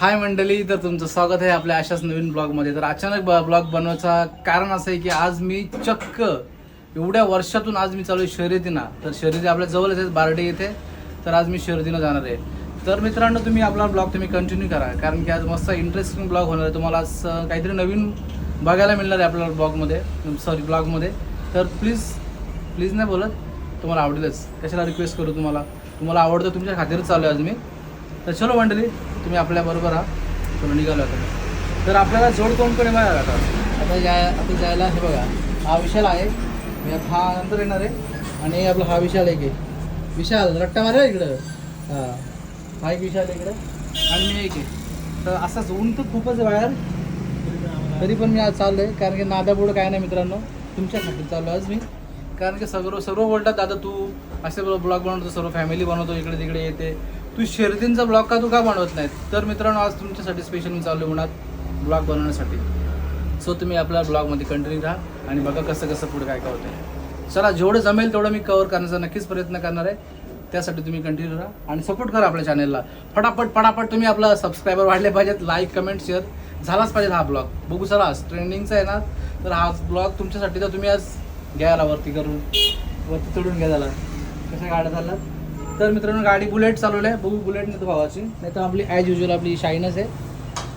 हाय मंडळी तर तुमचं स्वागत आहे आपल्या अशाच नवीन ब्लॉगमध्ये. तर अचानक ब्लॉग बनवायचा कारण असं आहे की आज मी चक्क एवढ्या वर्षातून आज मी चालू आहे शर्यतीना. तर शर्यती आपल्या जवळच आहेत बार्डे येथे. तर आज मी शर्यतीनं जाणार आहे. तर मित्रांनो तुम्ही आपला ब्लॉग तुम्ही कंटिन्यू करा. कारण की आज मस्त इंटरेस्टिंग ब्लॉग होणार आहे. तुम्हाला आज काहीतरी नवीन बघायला मिळणार आहे आपल्या ब्लॉगमध्ये. सॉरी ब्लॉगमध्ये. तर प्लीज प्लीज नाही बोलत. तुम्हाला आवडेलच. कशाला रिक्वेस्ट करू तुम्हाला? तुम्हाला आवडतं तुमच्या खातीरच चालू आहे आज मी. तर चलो मंडळी तुम्ही आपल्याबरोबर आहात. तुम्ही निघालो आता तर आपल्याला जोड कोण कोण आहे आता? आता जाय आता जायला हे बघा हा विशाल आहे. मी आता हा नंतर येणार आहे. आणि आपला हा विशाल आहे. की विशाल रट्टा मारा इकडं. हां. हा एक विशाल इकडं. आणि मी एक आहे. तर असाच ऊन तर खूपच बाहेर. तरी पण मी आज चाललो आहे कारण की नादापुढं काय नाही मित्रांनो. तुमच्यासाठी चाललो आज मी. कारण की सर्व सर्व बोलतात दादा तू असे ब्लॉग बनवतो सर्व फॅमिली बनवतो इकडे तिकडे येते. तू शर्यतींचा ब्लॉग का तू का बनवत नाही तर मित्रांनो आज तुमच्यासाठी स्पेशल मी चालू उन्हात ब्लॉग बनवण्यासाठी. सो तुम्ही आपल्या ब्लॉगमध्ये कंटिन्यू राहा आणि बघा कसं कसं पुढे काय काय होतं चला जेवढं जमेल तेवढं मी कवर करण्याचा नक्कीच प्रयत्न करणार आहे. त्यासाठी तुम्ही कंटिन्यू राहा आणि सपोर्ट करा आपल्या चॅनलला फटाफट फटाफट तुम्ही आपला सबस्क्रायबर वाढले पाहिजेत. लाईक कमेंट शेअर झालाच पाहिजे हा ब्लॉग. बघू चला आज ट्रेंडिंगचा आहे ना तर हा ब्लॉग तुमच्यासाठी तर तुम्ही आज घ्यायला वरती करून. वरती चढून घ्या झाला कशा गाड्या झाला तर मित्रांनो गाडी बुलेट चालवली आहे बघू बुलेट नाही तर भावाची. नाही तर आपली ॲज युजल आपली शाईनच आहे.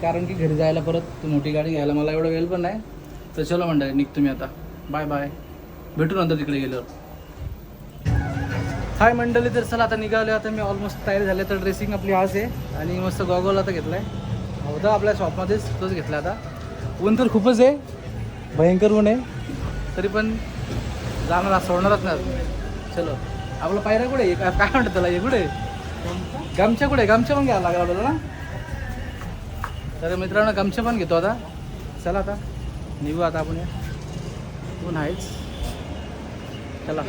कारण की घरी जायला परत मोठी गाडी घ्यायला मला एवढा वेळ पण नाही. तर चलो मंडळी निघतो मी आता. बाय बाय भेटू नंतर तिकडे गेल्यावर. हाय मंडळी तर चला आता निघालो आता मी ऑलमोस्ट तयार झाले तर ड्रेसिंग आपली आज आहे. आणि मस्त गॉगल आता घेतला आहे होता आपल्या शॉपमध्येच तोच घेतला आता. ऊन तर खूपच आहे. भयंकर ऊन आहे. तरी पण जाणार सोडणारच नाही चलो. आपला पायरा कुठे आहे? काय काय म्हणतात त्याला हे कुठे आहे? गमछा कुठे आहे? गमछा पण घ्यायला लागला आपल्याला ना तर मित्रांनो गमछा पण घेतो आता चला आता निघू आता आपण या. ऊन आहेच चला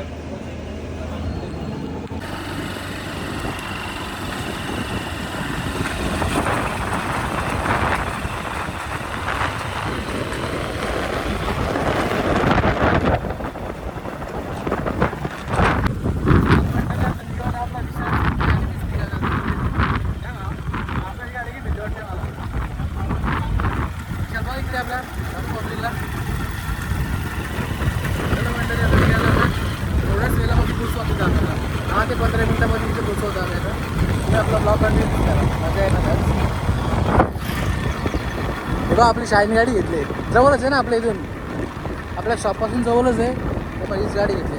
थोड्याच वेळेला मग पोचू आपण जाताना दहा ते पंधरा मिनिटामध्ये इथे पोचवतो आम्ही आता तुम्ही आपला ब्लॉग कंटिन्यू करा मजा येणार बघा आपली शाईन गाडी घेतली. जवळच आहे ना आपल्या इथून? आपल्या शॉपपासून जवळच आहे. तर हीच गाडी घेतली.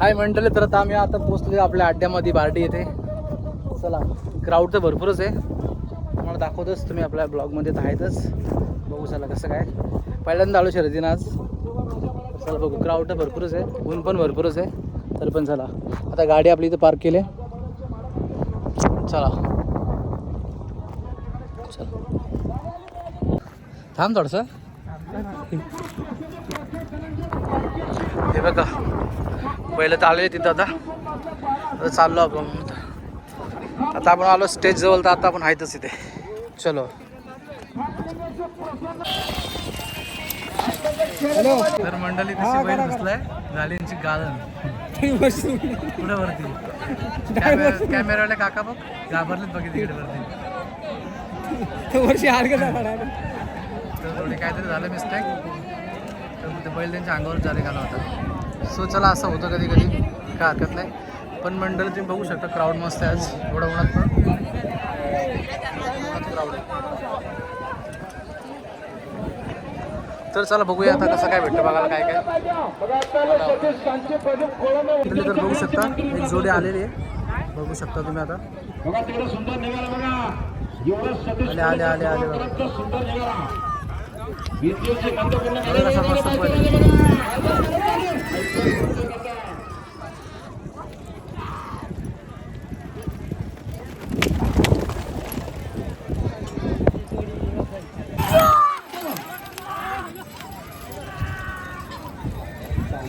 हाय मंडळी तर आता आम्ही आता पोचलो आपल्या अड्ड्यामध्ये बार्डी येथे. चला. क्राऊड तर भरपूरच आहे. तुम्हाला दाखवतच तुम्ही आपल्या ब्लॉगमध्ये तर आहेतच. बघू चला कसं काय. पहिल्यांदा आलो शर्यतीनं आज. चला बघू क्राऊड तर भरपूरच आहे. ऊन पण भरपूरच आहे. तरी पण चला. आता गाडी आपली इथं पार्क केली आहे. चला. चला. थांब थोडंसं. हे बघा. पहिलं तर आले तिथं आता. आता चाललो आपण. आता आपण आलो स्टेज जवळ तर आता आपण आहेतच इथे. चलो. तर मंडळी कशी बैल बसलाय गाडींची गाळण पुढे वरती कॅमेरा- कॅमेरावाले काका बघ घाबरलेत बघ तिकडे वरती. वर्षी हार तर थोडी काहीतरी झालं मिस्टेक तर ते बैल त्यांच्या अंगावर जारी घाला होता सो चला असं होतं कधी कधी काय हरकत नाही. पण मंडळी तुम्ही बघू शकता क्राऊड मस्त आहे आज. एवढा उन्हात पण. क्राऊड तर चला बघूया आता कसं काय भेटतं बघायला काय काय. तुम्ही तर बघू शकता एक जोडी आलेली आहे. बघू शकता तुम्ही आता. आले आले आले आले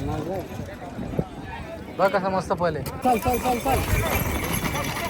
बघा. कसा मस्त बघ कसा मस्त पहिले चल चल चल चल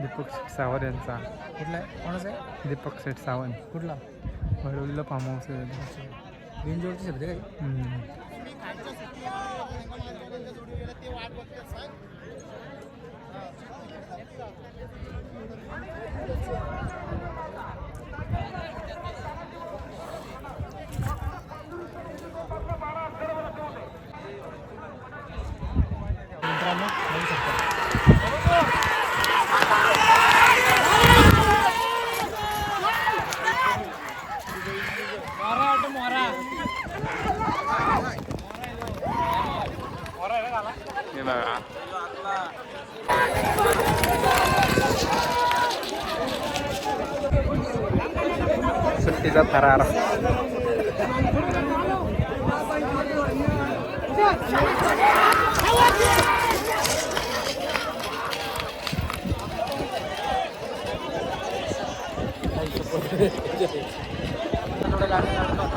दीपक शेठ सावंत यांचा. कुठला आहे? कोणाचा आहे? दीपक शेठ सावंत. कुठला? वडवलीला फार्म हाऊस आहे बिनजोडची शब्द काय. मित्रांनो Carrara.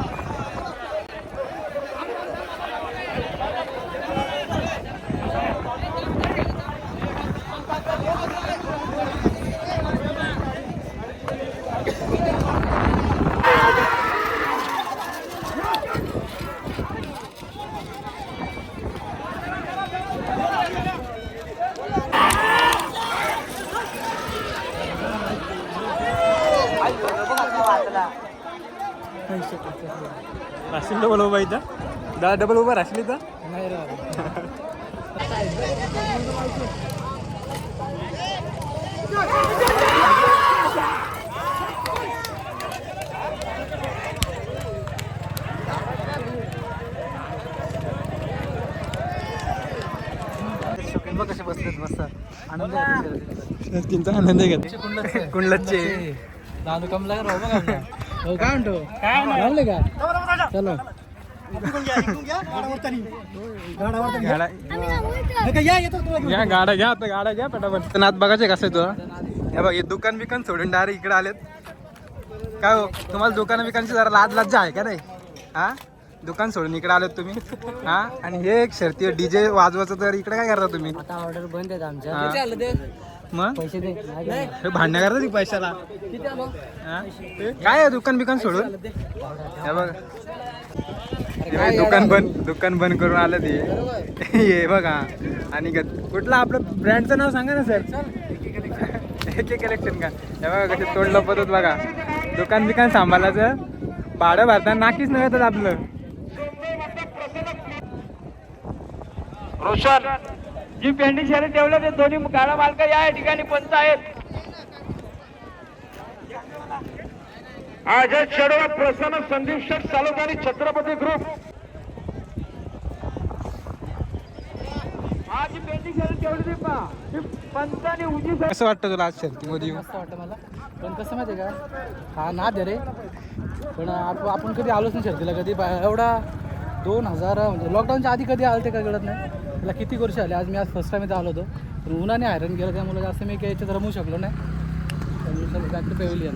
राशील डबल उभा इथं दहा डबल उभा राशील इथं नाही कसे बसलेत मस्त आनंद आहे शर्यतीचा. त्यांचा आनंद घेत कसे कुंडलचे? दादू कमला राहू बघा. हो काय म्हणतो? काय म्हणले का? चलो. घ्या गाड्या घ्या. आता गाड्या घ्या पटापट. नात बघायचे कसं आहे तुला? हे बघ हे दुकान बिकान सोडून डायरेक्ट इकडे आलेत. काय हो तुम्हाला दुकान बिकानची जरा लाज लज्जा आहे का नाही? हा? दुकान सोडून इकडे आलेत तुम्ही. हा? आणि हे एक शर्ती डीजे वाजवायचं तर इकडे काय करता तुम्ही? आता ऑर्डर बंद आहेत आमच्या. मग? पैसे दे. भांडणं करता ती पैशाला? हा? काय आहे दुकान बिकान सोडून? हे बघ. हे बघ, दुकान बंद दुकान बंद करून आलं ते. हे बघा. आणि ग- कुठलं आपलं ब्रँडचं नाव सांगा ना सर. एक एक कलेक्शन का? हे बघा कसे तोड लपत बघा. दुकान बिकान सांभाळायचं. भाडं भरताना नाकीच नाही येतात आपलं. रोशन. जी पेंडी शर्यत ठेवलं ते दोन्ही गाडा मालक या ठिकाणी पंच आहेत. अजय चढवा प्रसन्न संदीप शेठ तालुका छत्रपती ग्रुप. हा पेंडी ठेवली ती ही उजी कसं वाटतं तुला आज शर्तीमध्ये? मस्त वाटतं मला. पण कसं माहिती आहे का? हा नाद आहे रे. पण आप आपण कधी आलोच नाही शर्तीला कधी. एवढा दोन हजार म्हणजे लॉकडाऊनच्या आधी कधी आलं ते काय कळत नाही? त्याला किती वर्ष आले आज मी आज फर्स्ट टाइम इथे आलो होतो. पण उन्हाने आयरन केलं त्यामुळे जास्त मी काही याच्यात रमू शकलो नाही. पेव्हिलियन